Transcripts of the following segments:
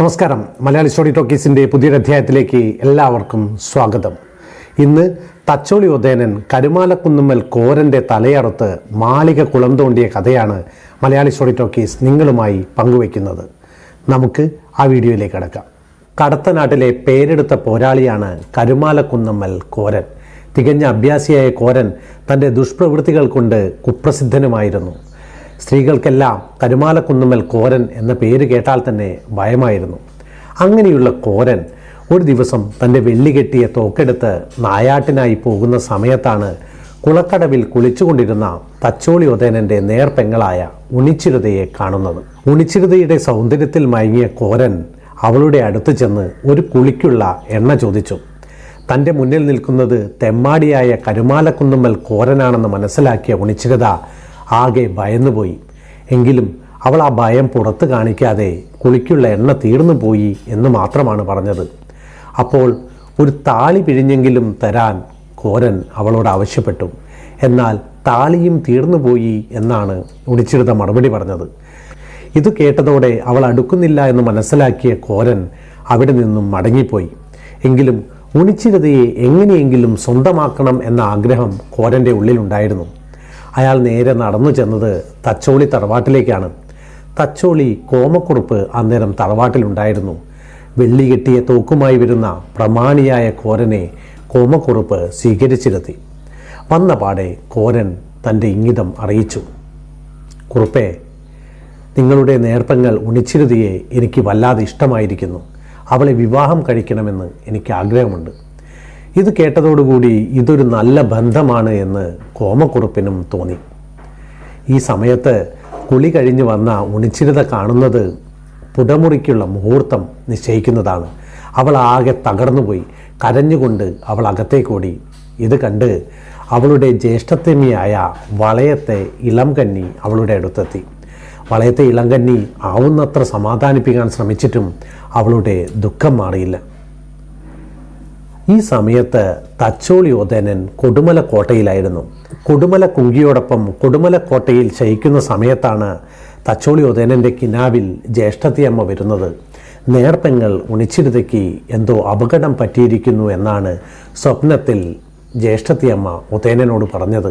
നമസ്കാരം. മലയാളി സ്റ്റോറി ടോക്കീസിന്റെ പുതിയൊരധ്യായത്തിലേക്ക് എല്ലാവർക്കും സ്വാഗതം. ഇന്ന് തച്ചോളി ഉദയനൻ കരുമാലക്കുന്നുമ്മൽ കോരന്റെ തലയറുത്ത് മാളിക കുളം തോണ്ടിയ കഥയാണ് മലയാളി സ്റ്റോറി ടോക്കീസ് നിങ്ങളുമായി പങ്കുവയ്ക്കുന്നത്. നമുക്ക് ആ വീഡിയോയിലേക്ക് കടക്കാം. കടത്തനാട്ടിലെ പേരെടുത്ത പോരാളിയാണ് കരുമാലക്കുന്നമ്മൽ കോരൻ. തികഞ്ഞ അഭ്യാസിയായ കോരൻ തന്റെ ദുഷ്പ്രവൃത്തികൾ കൊണ്ട് കുപ്രസിദ്ധനുമായിരുന്നു. സ്ത്രീകൾക്കെല്ലാം കരുമാലക്കുന്നുമ്മൽ കോരൻ എന്ന പേര് കേട്ടാൽ തന്നെ ഭയമായിരുന്നു. അങ്ങനെയുള്ള കോരൻ ഒരു ദിവസം തന്റെ വെള്ളികെട്ടിയ തോക്കെടുത്ത് നായാട്ടിനായി പോകുന്ന സമയത്താണ് കുളക്കടവിൽ കുളിച്ചുകൊണ്ടിരുന്ന തച്ചോളി ഉദയനന്റെ നേർപ്പെങ്ങളായ ഉണിച്ചിരുതയെ കാണുന്നത്. ഉണിച്ചിരുതയുടെ സൗന്ദര്യത്തിൽ മയങ്ങിയ കോരൻ അവളുടെ അടുത്ത് ചെന്ന് ഒരു കുളിക്കുള്ള എണ്ണ ചോദിച്ചു. തന്റെ മുന്നിൽ നിൽക്കുന്നത് തെമ്മാടിയായ കരുമാലക്കുന്നുമ്മൽ കോരനാണെന്ന് മനസ്സിലാക്കിയ ഉണിച്ചിരുത ആകെ ഭയന്നുപോയി എങ്കിലും അവൾ ആ ഭയം പുറത്ത് കാണിക്കാതെ കുളിക്കുള്ള എണ്ണ തീർന്നു പോയി എന്ന് മാത്രമാണ് പറഞ്ഞത്. അപ്പോൾ ഒരു താളി പിഴിഞ്ഞെങ്കിലും തരാൻ കോരൻ അവളോട് ആവശ്യപ്പെട്ടു. എന്നാൽ താളിയും തീർന്നുപോയി എന്നാണ് ഉടിച്ചിരുത മറുപടി പറഞ്ഞത്. ഇത് കേട്ടതോടെ അവൾ അടുക്കുന്നില്ല എന്ന് മനസ്സിലാക്കിയ കോരൻ അവിടെ നിന്നും മടങ്ങിപ്പോയി. എങ്കിലും ഉണിച്ചിരുതയെ എങ്ങനെയെങ്കിലും സ്വന്തമാക്കണം എന്ന ആഗ്രഹം കോരന്റെ ഉള്ളിലുണ്ടായിരുന്നു. അയാൾ നേരെ നടന്നു ചെന്നത് തച്ചോളി തറവാട്ടിലേക്കാണ്. തച്ചോളി കോമക്കുറുപ്പ് അന്നേരം തറവാട്ടിലുണ്ടായിരുന്നു. വെള്ളി കെട്ടിയ തോക്കുമായി വരുന്ന പ്രമാണിയായ കോരനെ കോമക്കുറുപ്പ് സ്വീകരിച്ചിരുത്തി. വന്ന പാടെ കോരൻ തന്റെ ഇംഗിതം അറിയിച്ചു. കുറുപ്പേ നിങ്ങളുടെ നേർപ്പങ്ങൾ ഉണിച്ചിരുതിയെ എനിക്ക് വല്ലാതെ ഇഷ്ടമായിരിക്കുന്നു. അവളെ വിവാഹം കഴിക്കണമെന്ന് എനിക്ക് ആഗ്രഹമുണ്ട്. ഇത് കേട്ടതോടുകൂടി ഇതൊരു നല്ല ബന്ധമാണ് എന്ന് കോമക്കുറുപ്പിനും തോന്നി. ഈ സമയത്ത് കുളി കഴിഞ്ഞ് വന്ന ഉണിച്ചിരുത കാണുന്നത് പുടമുറിക്കുള്ള മുഹൂർത്തം നിശ്ചയിക്കുന്നതാണ്. അവൾ ആകെ തകർന്നുപോയി. കരഞ്ഞുകൊണ്ട് അവൾ അകത്തേക്കോടി ഇത് കണ്ട് അവളുടെ ജ്യേഷ്ഠത്തെമിയായ വളയത്തെ ഇളംകന്നി അവളുടെ അടുത്തെത്തി. വളയത്തെ ഇളംകന്നി ആവുന്നത്ര സമാധാനിപ്പിക്കാൻ ശ്രമിച്ചിട്ടും അവളുടെ ദുഃഖം മാറിയില്ല. ഈ സമയത്ത് തച്ചോളി ഉദയനൻ കൊടുമല കോട്ടയിലായിരുന്നു കൊടുമല കുങ്കിയോടൊപ്പം കൊടുമല കോട്ടയിൽ ശയിക്കുന്ന സമയത്താണ് തച്ചോളി ഉദയനന്റെ കിനാവിൽ ജ്യേഷ്ഠത്തിയമ്മ വരുന്നത്. നേർപ്പെങ്ങൾ ഉണിച്ചിരുതയ്ക്ക് എന്തോ അപകടം പറ്റിയിരിക്കുന്നു എന്നാണ് സ്വപ്നത്തിൽ ജ്യേഷ്ഠത്തിയമ്മ ഉദയനനോട് പറഞ്ഞത്.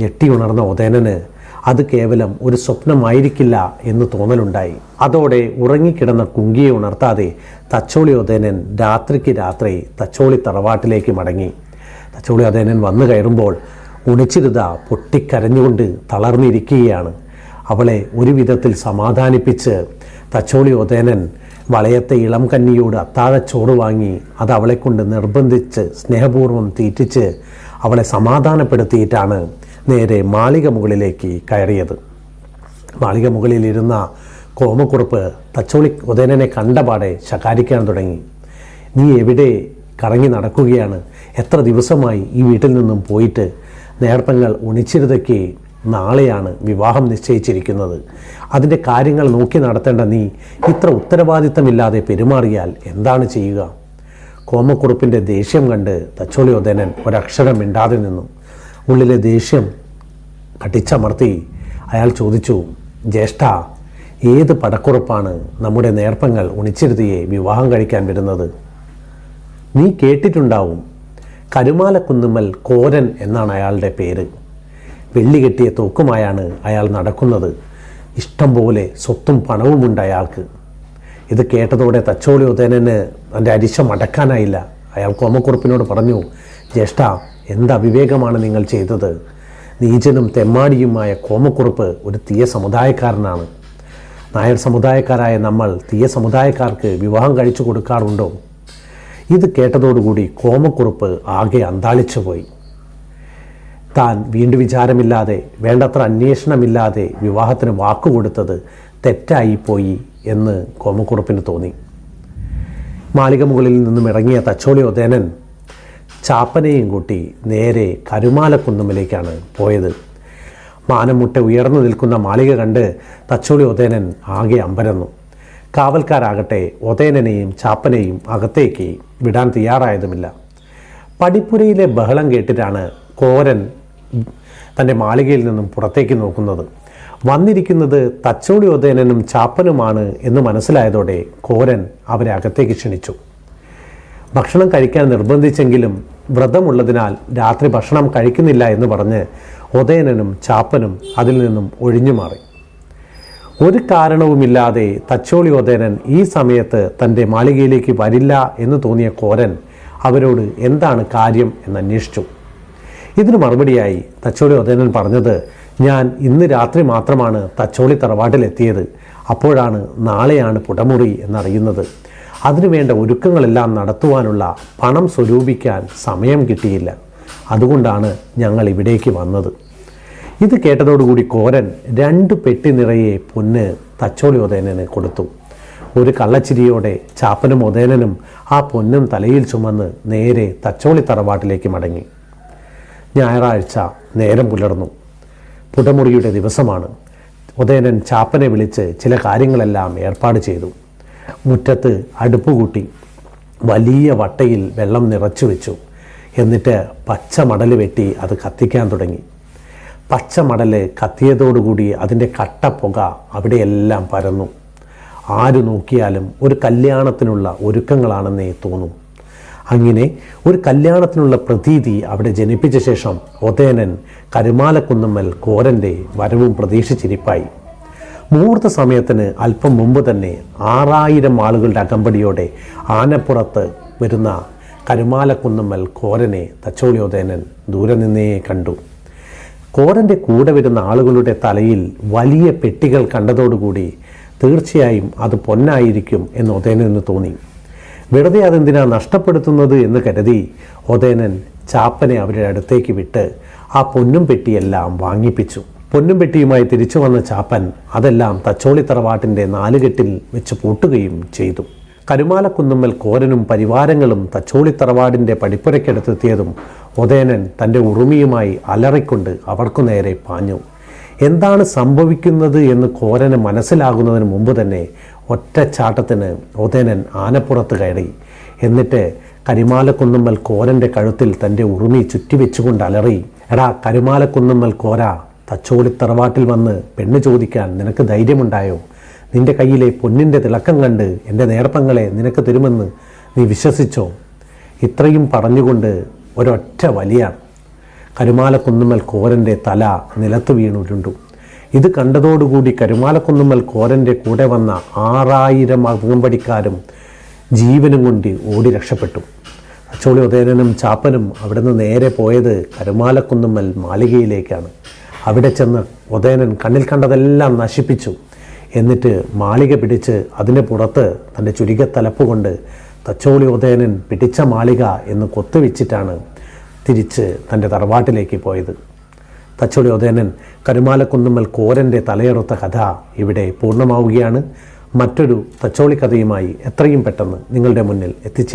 ഞെട്ടിയുണർന്ന ഉദയനന് അത് കേവലം ഒരു സ്വപ്നമായിരിക്കില്ല എന്ന് തോന്നലുണ്ടായി. അതോടെ ഉറങ്ങിക്കിടന്ന കുങ്കിയെ ഉണർത്താതെ തച്ചോളി ഉദയനൻ രാത്രിക്ക് രാത്രി തച്ചോളി തറവാട്ടിലേക്ക് മടങ്ങി. തച്ചോളി ഉദയനൻ വന്നു കയറുമ്പോൾ ഉണിച്ചിരുത പൊട്ടിക്കരഞ്ഞുകൊണ്ട് തളർന്നിരിക്കുകയാണ്. അവളെ ഒരു വിധത്തിൽ സമാധാനിപ്പിച്ച് തച്ചോളി ഉദയനൻ വളയത്തെ ഇളം കന്നിയോട് അത്താഴച്ചോറ് വാങ്ങി അത് അവളെക്കൊണ്ട് നിർബന്ധിച്ച് സ്നേഹപൂർവം തീറ്റിച്ച് അവളെ സമാധാനപ്പെടുത്തിയിട്ടാണ് നേരെ മാളിക മുകളിലേക്ക് കയറിയത്. മാളിക മുകളിലിരുന്ന കോമക്കുറുപ്പ് തച്ചോളി ഉദയനനെ കണ്ടപാടെ ശകാരിക്കാൻ തുടങ്ങി. നീ എവിടെ കറങ്ങി നടക്കുകയാണ്? എത്ര ദിവസമായി ഈ വീട്ടിൽ നിന്നും പോയിട്ട്? നേർപ്പങ്ങൾ ഉണിച്ചിരുതയ്ക്ക് നാളെയാണ് വിവാഹം നിശ്ചയിച്ചിരിക്കുന്നത്. അതിന്റെ കാര്യങ്ങൾ നോക്കി നടത്തേണ്ട നീ ഇത്ര ഉത്തരവാദിത്തമില്ലാതെ പെരുമാറിയാൽ എന്താണ് ചെയ്യുക? കോമക്കുറുപ്പിന്റെ ദേഷ്യം കണ്ട് തച്ചോളി ഉദയനൻ ഒരക്ഷരം മിണ്ടാതെ നിന്നു. ഉള്ളിലെ ദേഷ്യം കട്ടിച്ചമർത്തി അയാൾ ചോദിച്ചു ജ്യേഷ്ഠ ഏത് പടക്കുറപ്പാണ് നമ്മുടെ നേർപ്പങ്ങൾ ഉണിച്ചിരുതിയെ വിവാഹം കഴിക്കാൻ വരുന്നത് നീ കേട്ടിട്ടുണ്ടാവും കരുമാലക്കുന്നുമ്മൽ കോരൻ എന്നാണ് അയാളുടെ പേര്. വെള്ളി കെട്ടിയ തോക്കുമായാണ് അയാൾ നടക്കുന്നത്. ഇഷ്ടം പോലെ സ്വത്തും പണവുമുണ്ട് അയാൾക്ക്. ഇത് കേട്ടതോടെ തച്ചോളി ഉദയനന് എന്റെ അരിശം അടക്കാനായില്ല. അയാൾ കോമക്കുറുപ്പിനോട് പറഞ്ഞു ജ്യേഷ്ഠ എന്ത് അവിവേകമാണ് നിങ്ങൾ ചെയ്തത്? നീചനും തെമ്മാടിയുമായ കോമക്കുറുപ്പ് ഒരു തീയ സമുദായക്കാരനാണ്. നായർ സമുദായക്കാരായ നമ്മൾ തീയ സമുദായക്കാർക്ക് വിവാഹം കഴിച്ചു കൊടുക്കാറുണ്ടോ? ഇത് കേട്ടതോടുകൂടി കോമക്കുറുപ്പ് ആകെ അന്താളിച്ചു പോയി. താൻ വീണ്ടും വിചാരമില്ലാതെ വേണ്ടത്ര അന്വേഷണമില്ലാതെ വിവാഹത്തിന് വാക്കുകൊടുത്തത് തെറ്റായിപ്പോയി എന്ന് കോമക്കുറുപ്പിന് തോന്നി. മാളിക മുകളിൽ നിന്നും ഇറങ്ങിയ തച്ചോളി ഉദയനൻ ചാപ്പനെയും കൂട്ടി നേരെ കരുമാലക്കുന്നുമ്മിലേക്കാണ് പോയത്. മാനമുട്ട ഉയർന്നു നിൽക്കുന്ന മാളിക കണ്ട് തച്ചോളി ഉദയനൻ ആകെ അമ്പരന്നു. കാവൽക്കാരാകട്ടെ ഉദയനനെയും ചാപ്പനെയും അകത്തേക്ക് വിടാൻ തയ്യാറായതുമില്ല. പടിപ്പുരയിലെ ബഹളം കേട്ടിട്ടാണ് കോരൻ തന്റെ മാളികയിൽ നിന്നും പുറത്തേക്ക് നോക്കുന്നത്. വന്നിരിക്കുന്നത് തച്ചോളി ഉദയനനും ചാപ്പനുമാണ് എന്ന് മനസ്സിലായതോടെ കോരൻ അവരെ അകത്തേക്ക് ക്ഷണിച്ചു. ഭക്ഷണം കഴിക്കാൻ നിർബന്ധിച്ചെങ്കിലും വ്രതമുള്ളതിനാൽ രാത്രി ഭക്ഷണം കഴിക്കുന്നില്ല എന്ന് പറഞ്ഞ് ഉദയനനും ചാപ്പനും അതിൽ നിന്നും ഒഴിഞ്ഞു മാറി. ഒരു കാരണവുമില്ലാതെ തച്ചോളി ഉദയനൻ ഈ സമയത്ത് തന്റെ മാളികയിലേക്ക് വരില്ല എന്ന് തോന്നിയ കോരൻ അവരോട് എന്താണ് കാര്യം എന്ന് അന്വേഷിച്ചു. ഇതിന് മറുപടിയായി തച്ചോളി ഉദയനൻ പറഞ്ഞത് ഞാൻ ഇന്ന് രാത്രി മാത്രമാണ് തച്ചോളി തറവാട്ടിലെത്തിയത്. അപ്പോഴാണ് നാളെയാണ് പുടമുറി എന്നറിയുന്നത്. അതിനുവേണ്ട ഒരുക്കങ്ങളെല്ലാം നടത്തുവാനുള്ള പണം സ്വരൂപിക്കാൻ സമയം കിട്ടിയില്ല. അതുകൊണ്ടാണ് ഞങ്ങൾ ഇവിടേക്ക് വന്നത്. ഇത് കേട്ടതോടുകൂടി കോരൻ രണ്ട് പെട്ടി നിറയെ പൊന്ന് തച്ചോളി ഉദയനന് കൊടുത്തു. ഒരു കള്ളച്ചിരിയോടെ ചാപ്പനും ഉദയനനും ആ പൊന്നും തലയിൽ ചുമന്ന് നേരെ തച്ചോളി തറവാട്ടിലേക്ക് മടങ്ങി. ഞായറാഴ്ച നേരം പുലർന്നു. പുടമുറിയുടെ ദിവസമാണ്. ഉദയനൻ ചാപ്പനെ വിളിച്ച് ചില കാര്യങ്ങളെല്ലാം ഏർപ്പാട് ചെയ്തു. മുറ്റത്ത് അടുപ്പ് കൂട്ടി വലിയ വട്ടയിൽ വെള്ളം നിറച്ചു വെച്ചു. എന്നിട്ട് പച്ചമടൽ വെട്ടി അത് കത്തിക്കാൻ തുടങ്ങി. പച്ചമടൽ കത്തിയതോടുകൂടി അതിന്റെ കട്ട പുക അവിടെയെല്ലാം പരന്നു. ആര് നോക്കിയാലും ഒരു കല്യാണത്തിനുള്ള ഒരുക്കങ്ങളാണെന്നേ തോന്നും. അങ്ങനെ ഒരു കല്യാണത്തിനുള്ള പ്രതീതി അവിടെ ജനിപ്പിച്ച ശേഷം ഒതേനൻ കരുമാലക്കുന്നമ്മൽ കോരന്റെ വരവും പ്രതീക്ഷിച്ചിരിപ്പായി. മുഹൂർത്ത സമയത്തിന് അല്പം മുമ്പ് തന്നെ ആറായിരം ആളുകളുടെ അകമ്പടിയോടെ ആനപ്പുറത്ത് വരുന്ന കരുമാലക്കുന്നമ്മൽ കോരനെ തച്ചോളിയോദേനൻ ദൂരെ നിന്നേ കണ്ടു. കോരന്റെ കൂടെ വരുന്ന ആളുകളുടെ തലയിൽ വലിയ പെട്ടികൾ കണ്ടതോടുകൂടി തീർച്ചയായും അത് പൊന്നായിരിക്കും എന്ന് ഒതേനന് തോന്നി. വെറുതെ അതെന്തിനാ നഷ്ടപ്പെടുത്തുന്നത് എന്ന് കരുതി ഒതേനൻ ചാപ്പനെ അവരുടെ അടുത്തേക്ക് വിട്ട് ആ പൊന്നും പെട്ടിയെല്ലാം വാങ്ങിപ്പിച്ചു. പൊന്നും പെട്ടിയുമായി തിരിച്ചു വന്ന ചാപ്പൻ അതെല്ലാം തച്ചോളി തറവാട്ടിന്റെ നാലുകെട്ടിൽ വെച്ച് പൂട്ടുകയും ചെയ്തു. കരുമാലക്കുന്നുമ്മൽ കോരനും പരിവാരങ്ങളും തച്ചോളി തറവാടിന്റെ പടിപ്പുരയ്ക്കടുത്തെത്തിയതും ഉദയനൻ തന്റെ ഉറുമിയുമായി അലറിക്കൊണ്ട് അവർക്കു നേരെ പാഞ്ഞു. എന്താണ് സംഭവിക്കുന്നത് എന്ന് കോരന് മനസ്സിലാകുന്നതിന് മുമ്പ് തന്നെ ഒറ്റച്ചാട്ടത്തിന് ഉദയനൻ ആനപ്പുറത്ത് കയറി. എന്നിട്ട് കരിമാലക്കുന്നുമ്മൽ കോരന്റെ കഴുത്തിൽ തന്റെ ഉറുമി ചുറ്റിവെച്ചുകൊണ്ട് അലറി എടാ കരുമാലക്കുന്നുമ്മൽ കോര തച്ചോളി തറവാട്ടിൽ വന്ന് പെണ്ണ് ചോദിക്കാൻ നിനക്ക് ധൈര്യമുണ്ടായോ? നിന്റെ കയ്യിലെ പൊന്നിന്റെ തിളക്കം കണ്ട് എന്റെ നേർപ്പങ്ങളെ നിനക്ക് തരുമെന്ന് നീ വിശ്വസിച്ചോ? ഇത്രയും പറഞ്ഞുകൊണ്ട് ഒരൊറ്റ വലിയാണ്. കരുമാലക്കുന്നുമ്മൽ കോരന്റെ തല നിലത്ത് വീണുരുണ്ടു. ഇത് കണ്ടതോടുകൂടി കരുമാലക്കുന്നുമ്മൽ കോരന്റെ കൂടെ വന്ന ആറായിരം അകമ്പടിക്കാരും ജീവനും കൊണ്ട് ഓടി രക്ഷപ്പെട്ടു. അച്ചോളി ഉദയനും ചാപ്പനും അവിടുന്ന് നേരെ പോയത് കരുമാലക്കുന്നുമ്മൽ മാളികയിലേക്കാണ്. അവിടെ ചെന്ന് ഉദയനൻ കണ്ണിൽ കണ്ടതെല്ലാം നശിപ്പിച്ചു. എന്നിട്ട് മാളിക പിടിച്ച് അതിന് പുറത്ത് തന്റെ ചുരികത്തലപ്പ് കൊണ്ട് തച്ചോളി ഉദയനൻ പിടിച്ച മാളിക എന്ന് കൊത്തുവെച്ചിട്ടാണ് തിരിച്ച് തന്റെ തറവാട്ടിലേക്ക് പോയത്. തച്ചോളി ഉദയനൻ കരുമാലക്കുന്നുമ്മൽ കോരന്റെ തലയെറുത്ത കഥ ഇവിടെ പൂർണമാവുകയാണ്. മറ്റൊരു തച്ചോളി കഥയുമായി എത്രയും പെട്ടെന്ന് നിങ്ങളുടെ മുന്നിൽ എത്തിച്ചേ